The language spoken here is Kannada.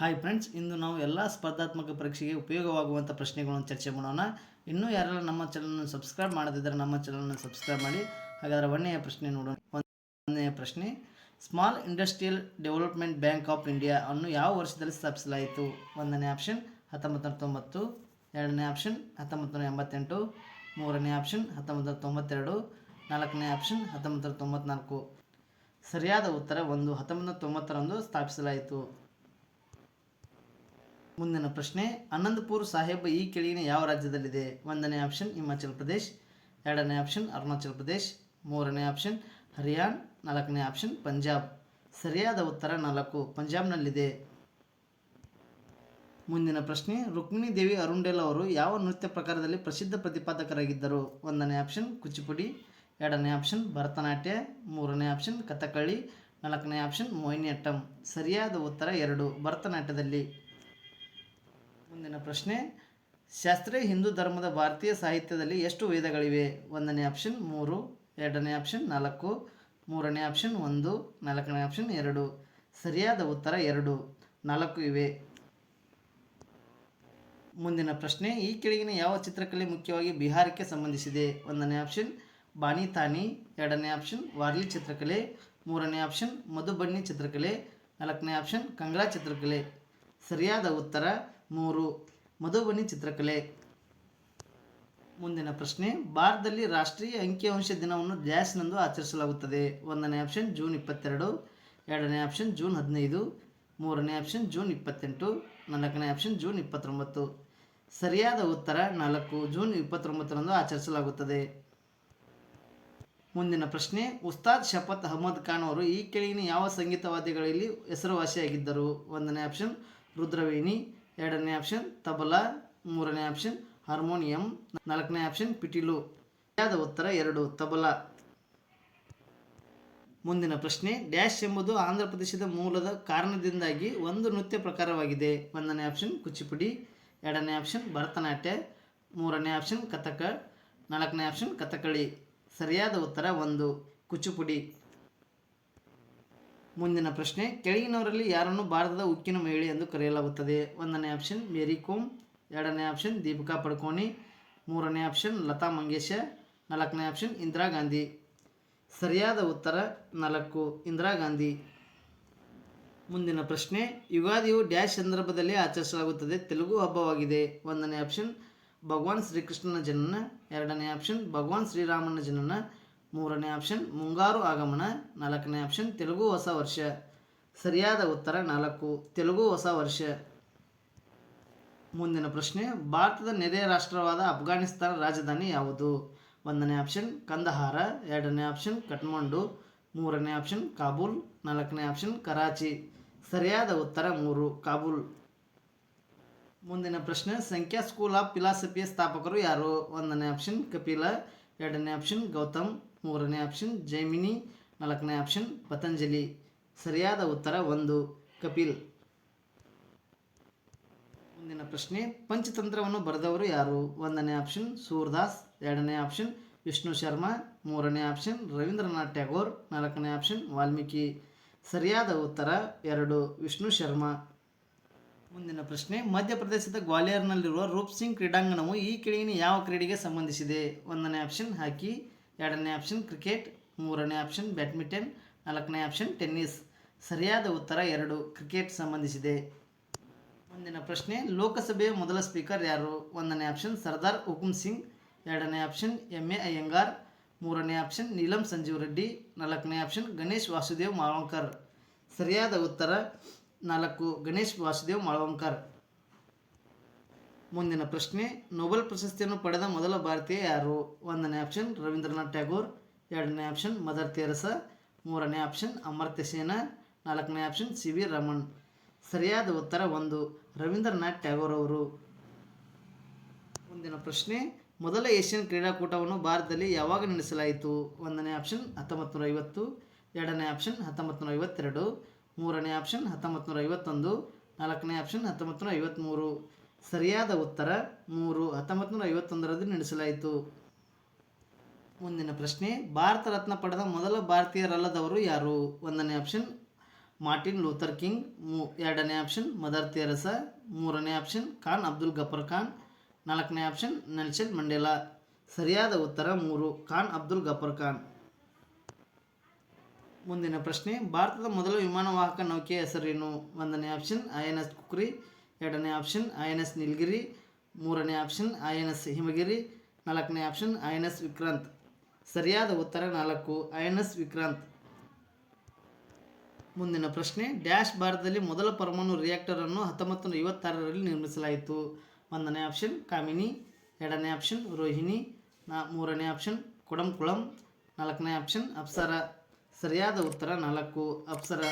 ಹಾಯ್ ಫ್ರೆಂಡ್ಸ್ ಇಂದು ನಾವು ಎಲ್ಲ ಸ್ಪರ್ಧಾತ್ಮಕ ಪರೀಕ್ಷೆಗೆ ಉಪಯೋಗವಾಗುವಂಥ ಪ್ರಶ್ನೆಗಳನ್ನು ಚರ್ಚೆ ಮಾಡೋಣ. ಇನ್ನೂ ಯಾರೆಲ್ಲ ನಮ್ಮ ಚಾನಲ್ನ ಸಬ್ಸ್ಕ್ರೈಬ್ ಮಾಡದಿದ್ದರೆ ನಮ್ಮ ಚಾನಲ್ನ ಸಬ್ಸ್ಕ್ರೈಬ್ ಮಾಡಿ. ಹಾಗಾದರೆ ಒಂದನೆಯ ಪ್ರಶ್ನೆ ನೋಡೋಣ. ಒಂದನೆಯ ಪ್ರಶ್ನೆ small industrial development bank of India ಅನ್ನು ಯಾವ ವರ್ಷದಲ್ಲಿ ಸ್ಥಾಪಿಸಲಾಯಿತು? ಒಂದನೇ ಆಪ್ಷನ್ ಹತ್ತೊಂಬತ್ತು ನೂರ ತೊಂಬತ್ತು. ಎರಡನೇ ಆಪ್ಷನ್ ಹತ್ತೊಂಬತ್ತು ನೂರ ಎಂಬತ್ತೆಂಟು. ಮೂರನೇ ಆಪ್ಷನ್ ಹತ್ತೊಂಬತ್ತು ನೂರ ತೊಂಬತ್ತೆರಡು. ನಾಲ್ಕನೇ ಆಪ್ಷನ್ ಹತ್ತೊಂಬತ್ತು ನೂರ ತೊಂಬತ್ನಾಲ್ಕು. ಸರಿಯಾದ ಉತ್ತರ ಒಂದು ಹತ್ತೊಂಬತ್ತು ತೊಂಬತ್ತರಂದು ಸ್ಥಾಪಿಸಲಾಯಿತು. ಮುಂದಿನ ಪ್ರಶ್ನೆ, ಅನಂತಪುರ್ ಸಾಹೇಬ್ ಈ ಕೆಳಗಿನ ಯಾವ ರಾಜ್ಯದಲ್ಲಿದೆ? ಒಂದನೇ ಆಪ್ಷನ್ ಹಿಮಾಚಲ್ ಪ್ರದೇಶ್, ಎರಡನೇ ಆಪ್ಷನ್ ಅರುಣಾಚಲ್ ಪ್ರದೇಶ್, ಮೂರನೇ ಆಪ್ಷನ್ ಹರಿಯಾಣ, ನಾಲ್ಕನೇ ಆಪ್ಷನ್ ಪಂಜಾಬ್. ಸರಿಯಾದ ಉತ್ತರ ನಾಲ್ಕು, ಪಂಜಾಬ್ನಲ್ಲಿದೆ. ಮುಂದಿನ ಪ್ರಶ್ನೆ, ರುಕ್ಮಿಣಿ ದೇವಿ ಅರುಂಡೇಲ್ ಅವರು ಯಾವ ನೃತ್ಯ ಪ್ರಕಾರದಲ್ಲಿ ಪ್ರಸಿದ್ಧ ಪ್ರತಿಪಾದಕರಾಗಿದ್ದರು? ಒಂದನೇ ಆಪ್ಷನ್ ಕುಚಿಪುಡಿ, ಎರಡನೇ ಆಪ್ಷನ್ ಭರತನಾಟ್ಯ, ಮೂರನೇ ಆಪ್ಷನ್ ಕಥಕಳಿ ನಾಲ್ಕನೇ ಆಪ್ಷನ್ ಮೋಹಿನಿಯಟ್ಟಂ. ಸರಿಯಾದ ಉತ್ತರ ಎರಡು, ಭರತನಾಟ್ಯದಲ್ಲಿ. ಮುಂದಿನ ಪ್ರಶ್ನೆ. ಶಾಸ್ತ್ರೀಯ ಹಿಂದೂ ಧರ್ಮದ ಭಾರತೀಯ ಸಾಹಿತ್ಯದಲ್ಲಿ ಎಷ್ಟು ವೇದಗಳಿವೆ? ಒಂದನೇ ಆಪ್ಷನ್ ಮೂರು, ಎರಡನೇ ಆಪ್ಷನ್ ನಾಲ್ಕು, ಮೂರನೇ ಆಪ್ಷನ್ ಒಂದು, ನಾಲ್ಕನೇ ಆಪ್ಷನ್ ಎರಡು. ಸರಿಯಾದ ಉತ್ತರ ಎರಡು, ನಾಲ್ಕು ಇವೆ. ಮುಂದಿನ ಪ್ರಶ್ನೆ, ಈ ಕೆಳಗಿನ ಯಾವ ಚಿತ್ರಕಲೆ ಮುಖ್ಯವಾಗಿ ಬಿಹಾರಕ್ಕೆ ಸಂಬಂಧಿಸಿದೆ? ಒಂದನೇ ಆಪ್ಷನ್ ಬಾಣಿ ತಾನಿ ಎರಡನೇ ಆಪ್ಷನ್ ವಾರ್ಲಿ ಚಿತ್ರಕಲೆ, ಮೂರನೇ ಆಪ್ಷನ್ ಮಧುಬಣ್ಣಿ ಚಿತ್ರಕಲೆ, ನಾಲ್ಕನೇ ಆಪ್ಷನ್ ಕಂಗ್ರಾ ಚಿತ್ರಕಲೆ. ಸರಿಯಾದ ಉತ್ತರ ಮೂರು. ಮಧುಬನಿ ಚಿತ್ರಕಲೆ. ಮುಂದಿನ ಪ್ರಶ್ನೆ, ಭಾರತದಲ್ಲಿ ರಾಷ್ಟ್ರೀಯ ಅಂಕಿಅಂಶ ದಿನವನ್ನು ಡ್ಯಾಶ್ನಂದು ಆಚರಿಸಲಾಗುತ್ತದೆ. ಒಂದನೇ ಆಪ್ಷನ್, ಜೂನ್ ಇಪ್ಪತ್ತೆರಡು. ಎರಡನೇ ಆಪ್ಷನ್, ಜೂನ್ ಹದಿನೈದು. ಮೂರನೇ ಆಪ್ಷನ್, ಜೂನ್ ಇಪ್ಪತ್ತೆಂಟು. ನಾಲ್ಕನೇ ಆಪ್ಷನ್, ಜೂನ್ ಇಪ್ಪತ್ತೊಂಬತ್ತು. ಸರಿಯಾದ ಉತ್ತರ, ನಾಲ್ಕು. ಜೂನ್ ಇಪ್ಪತ್ತೊಂಬತ್ತರಂದು ಆಚರಿಸಲಾಗುತ್ತದೆ. ಮುಂದಿನ ಪ್ರಶ್ನೆ, ಉಸ್ತಾದ್ ಶಫತ್ ಅಹಮದ್ ಖಾನ್ ಅವರು ಈ ಕೆಳಗಿನ ಯಾವ ಸಂಗೀತವಾದಿಗಳಲ್ಲಿ ಹೆಸರುವಾಸಿಯಾಗಿದ್ದರು? ಒಂದನೇ ಆಪ್ಷನ್, ರುದ್ರವೇಣಿ. ಎರಡನೇ ಆಪ್ಷನ್ ತಬಲಾ, ಮೂರನೇ ಆಪ್ಷನ್ ಹಾರ್ಮೋನಿಯಂ, ನಾಲ್ಕನೇ ಆಪ್ಷನ್ ಪಿಟೀಲು. ಸರಿಯಾದ ಉತ್ತರ? ಎರಡು, ತಬಲಾ. ಮುಂದಿನ ಪ್ರಶ್ನೆ, ಡ್ಯಾಶ್ ಎಂಬುದು ಆಂಧ್ರ ಪ್ರದೇಶದ ಮೂಲದ ಕಾರಣದಿಂದಾಗಿ ಒಂದು ನೃತ್ಯ ಪ್ರಕಾರವಾಗಿದೆ. ಒಂದನೇ ಆಪ್ಷನ್ ಕುಚಿಪುಡಿ, ಎರಡನೇ ಆಪ್ಷನ್ ಭರತನಾಟ್ಯ, ಮೂರನೇ ಆಪ್ಷನ್ ಕಥಕ, ನಾಲ್ಕನೇ ಆಪ್ಷನ್ ಕಥಕಳಿ. ಸರಿಯಾದ ಉತ್ತರ ಒಂದು, ಕುಚುಪುಡಿ. ಮುಂದಿನ ಪ್ರಶ್ನೆ, ಕೆಳಗಿನವರಲ್ಲಿ ಯಾರನ್ನು ಭಾರತದ ಉಕ್ಕಿನ ಮಹಿಳೆ ಎಂದು ಕರೆಯಲಾಗುತ್ತದೆ? ಒಂದನೇ ಆಪ್ಷನ್ ಮೇರಿ ಕೋಮ್. ಎರಡನೇ ಆಪ್ಷನ್ ದೀಪಿಕಾ ಪಡ್ಕೋಣಿ. ಮೂರನೇ ಆಪ್ಷನ್ ಲತಾ ಮಂಗೇಶ ನಾಲ್ಕನೇ ಆಪ್ಷನ್ ಇಂದಿರಾ ಗಾಂಧಿ. ಸರಿಯಾದ ಉತ್ತರ, ನಾಲ್ಕು. ಇಂದಿರಾ ಗಾಂಧಿ. ಮುಂದಿನ ಪ್ರಶ್ನೆ, ಯುಗಾದಿಯು ಡ್ಯಾಶ್ ಸಂದರ್ಭದಲ್ಲಿ ಆಚರಿಸಲಾಗುತ್ತದೆ. ತೆಲುಗು ಹಬ್ಬವಾಗಿದೆ. ಒಂದನೇ ಆಪ್ಷನ್ ಭಗವಾನ್ ಶ್ರೀಕೃಷ್ಣನ ಜನನ ಎರಡನೇ ಆಪ್ಷನ್ ಭಗವಾನ್ ಶ್ರೀರಾಮನ ಜನನ ಮೂರನೇ ಆಪ್ಷನ್ ಮುಂಗಾರು ಆಗಮನ. ನಾಲ್ಕನೇ ಆಪ್ಷನ್ ತೆಲುಗು ಹೊಸ ವರ್ಷ. ಸರಿಯಾದ ಉತ್ತರ, ನಾಲ್ಕು. ತೆಲುಗು ಹೊಸ ವರ್ಷ. ಮುಂದಿನ ಪ್ರಶ್ನೆ, ಭಾರತದ ನೆರೆಯ ರಾಷ್ಟ್ರವಾದ ಅಫ್ಘಾನಿಸ್ತಾನ ರಾಜಧಾನಿ ಯಾವುದು? ಒಂದನೇ ಆಪ್ಷನ್ ಕಂದಹಾರ. ಎರಡನೇ ಆಪ್ಷನ್ ಕಠ್ಮಂಡು. ಮೂರನೇ ಆಪ್ಷನ್ ಕಾಬೂಲ್. ನಾಲ್ಕನೇ ಆಪ್ಷನ್ ಕರಾಚಿ. ಸರಿಯಾದ ಉತ್ತರ, ಮೂರು, ಕಾಬೂಲ್. ಮುಂದಿನ ಪ್ರಶ್ನೆ, ಸಂಖ್ಯಾ ಸ್ಕೂಲ್ ಆಫ್ ಫಿಲಾಸಫಿಯ ಸ್ಥಾಪಕರು ಯಾರು? ಒಂದನೇ ಆಪ್ಷನ್ ಕಪಿಲ. ಎರಡನೇ ಆಪ್ಷನ್ ಗೌತಮ್. ಮೂರನೇ ಆಪ್ಷನ್ ಜೈಮಿನಿ ನಾಲ್ಕನೇ ಆಪ್ಷನ್ ಪತಂಜಲಿ ಸರಿಯಾದ ಉತ್ತರ ಒಂದು, ಕಪಿಲ್. ಮುಂದಿನ ಪ್ರಶ್ನೆ, ಪಂಚತಂತ್ರವನ್ನು ಬರೆದವರು ಯಾರು? ಒಂದನೇ ಆಪ್ಷನ್ ಸೂರ್ದಾಸ್. ಎರಡನೇ ಆಪ್ಷನ್ ವಿಷ್ಣು ಶರ್ಮಾ. ಮೂರನೇ ಆಪ್ಷನ್ ರವೀಂದ್ರನಾಥ್ ಟ್ಯಾಗೋರ್. ನಾಲ್ಕನೇ ಆಪ್ಷನ್ ವಾಲ್ಮೀಕಿ. ಸರಿಯಾದ ಉತ್ತರ ಎರಡು, ವಿಷ್ಣು ಶರ್ಮಾ. ಮುಂದಿನ ಪ್ರಶ್ನೆ, ಮಧ್ಯಪ್ರದೇಶದ ಗ್ವಾಲಿಯರ್ನಲ್ಲಿರುವ ರೂಪ್ ಸಿಂಗ್ ಕ್ರೀಡಾಂಗಣವು ಈ ಕೆಳಗಿನ ಯಾವ ಕ್ರೀಡೆಗೆ ಸಂಬಂಧಿಸಿದೆ? ಒಂದನೇ ಆಪ್ಷನ್ ಹಾಕಿ. ಎರಡನೇ ಆಪ್ಷನ್ ಕ್ರಿಕೆಟ್, ಮೂರನೇ ಆಪ್ಷನ್ ಬ್ಯಾಡ್ಮಿಂಟನ್, ನಾಲ್ಕನೇ ಆಪ್ಷನ್ ಟೆನ್ನಿಸ್. ಸರಿಯಾದ ಉತ್ತರ ಎರಡು ಕ್ರಿಕೆಟ್ ಸಂಬಂಧಿಸಿದೆ. ಮುಂದಿನ ಪ್ರಶ್ನೆ, ಲೋಕಸಭೆಯ ಮೊದಲ ಸ್ಪೀಕರ್ ಯಾರು? ಒಂದನೇ ಆಪ್ಷನ್ ಸರ್ದಾರ್ ಹುಕುಮ್ ಸಿಂಗ್, ಎರಡನೇ ಆಪ್ಷನ್ ಎಂ ಎ ಅಯ್ಯಂಗಾರ್, ಮೂರನೇ ಆಪ್ಷನ್ ನೀಲಂ ಸಂಜೀವ್ ರೆಡ್ಡಿ, ನಾಲ್ಕನೇ ಆಪ್ಷನ್ ಗಣೇಶ್ ವಾಸುದೇವ್ ಮಾಳ್ವಂಕರ್. ಸರಿಯಾದ ಉತ್ತರ ನಾಲ್ಕು ಗಣೇಶ್ ವಾಸುದೇವ್ ಮಾಳ್ವಂಕರ್. ಮುಂದಿನ ಪ್ರಶ್ನೆ ನೊಬೆಲ್ ಪ್ರಶಸ್ತಿಯನ್ನು ಪಡೆದ ಮೊದಲ ಭಾರತೀಯ ಯಾರು? ಒಂದನೇ ಆಪ್ಷನ್ ರವೀಂದ್ರನಾಥ್ ಟ್ಯಾಗೋರ್, ಎರಡನೇ ಆಪ್ಷನ್ ಮದರ್ ತೆರಸ, ಮೂರನೇ ಆಪ್ಷನ್ ಅಮರ್ತ್ಯ ಸೇನ, ನಾಲ್ಕನೇ ಆಪ್ಷನ್ ಸಿ ವಿ ರಮಣ್. ಸರಿಯಾದ ಉತ್ತರ ಒಂದು, ರವೀಂದ್ರನಾಥ್ ಟ್ಯಾಗೋರ್ ಅವರು. ಮುಂದಿನ ಪ್ರಶ್ನೆ, ಮೊದಲ ಏಷ್ಯನ್ ಕ್ರೀಡಾಕೂಟವನ್ನು ಭಾರತದಲ್ಲಿ ಯಾವಾಗ ನಡೆಸಲಾಯಿತು? ಒಂದನೇ ಆಪ್ಷನ್ ಹತ್ತೊಂಬತ್ತು ನೂರ ಐವತ್ತು ಎರಡನೇ ಆಪ್ಷನ್ ಹತ್ತೊಂಬತ್ತು ನೂರ ಐವತ್ತೆರಡು ಮೂರನೇ ಆಪ್ಷನ್ ಹತ್ತೊಂಬತ್ತು ನೂರ ಐವತ್ತೊಂದು ನಾಲ್ಕನೇ ಆಪ್ಷನ್ ಹತ್ತೊಂಬತ್ತು ನೂರ ಐವತ್ತ್ಮೂರು ಸರಿಯಾದ ಉತ್ತರ ಮೂರು. ಹತ್ತೊಂಬತ್ತು ನೂರ ಐವತ್ತೊಂದರಲ್ಲಿ ನಡೆಸಲಾಯಿತು. ಮುಂದಿನ ಪ್ರಶ್ನೆ, ಭಾರತ ರತ್ನ ಪಡೆದ ಮೊದಲ ಭಾರತೀಯರಲ್ಲದವರು ಯಾರು? ಒಂದನೇ ಆಪ್ಷನ್, ಮಾರ್ಟಿನ್ ಲೂಥರ್ ಕಿಂಗ್. ಮೂ, ಎರಡನೇ ಆಪ್ಷನ್, ಮದರ್ ತೆರೆಸಾ. ಮೂರನೇ ಆಪ್ಷನ್, ಖಾನ್ ಅಬ್ದುಲ್ ಗಫರ್ ಖಾನ್. ನಾಲ್ಕನೇ ಆಪ್ಷನ್, ನೆಲ್ಸನ್ ಮಂಡೇಲಾ. ಸರಿಯಾದ ಉತ್ತರ ಮೂರು, ಖಾನ್ ಅಬ್ದುಲ್ ಗಫರ್ ಖಾನ್. ಮುಂದಿನ ಪ್ರಶ್ನೆ, ಭಾರತದ ಮೊದಲ ವಿಮಾನವಾಹಕ ನೌಕೆಯ ಹೆಸರೇನು? ಒಂದನೇ option, I N S Kukri. ಎರಡನೇ option, I N S Nilgiri. ಮೂರನೇ option, I N S Himgiri. ನಾಲ್ಕನೇ option, I N S Vikrant. ಸರಿಯಾದ ಉತ್ತರ ನಾಲ್ಕು, ಐ ಎನ್ ಎಸ್ ವಿಕ್ರಾಂತ್. ಮುಂದಿನ ಪ್ರಶ್ನೆ, ಡ್ಯಾಶ್ ಭಾರತದಲ್ಲಿ ಮೊದಲ ಪರಮಾಣು ರಿಯಾಕ್ಟರನ್ನು ಹತ್ತೊಂಬತ್ತು ನೂರ ಐವತ್ತಾರರಲ್ಲಿ ನಿರ್ಮಿಸಲಾಯಿತು. ಒಂದನೇ ಆಪ್ಷನ್, ಕಾಮಿನಿ. ಎರಡನೇ ಆಪ್ಷನ್, ರೋಹಿಣಿ. ನಾ, ಮೂರನೇ ಆಪ್ಷನ್, ಕುಡಂಕುಳಂ. ನಾಲ್ಕನೇ ಆಪ್ಷನ್, ಅಪ್ಸರ. ಸರಿಯಾದ ಉತ್ತರ ನಾಲ್ಕು, ಅಪ್ಸರ.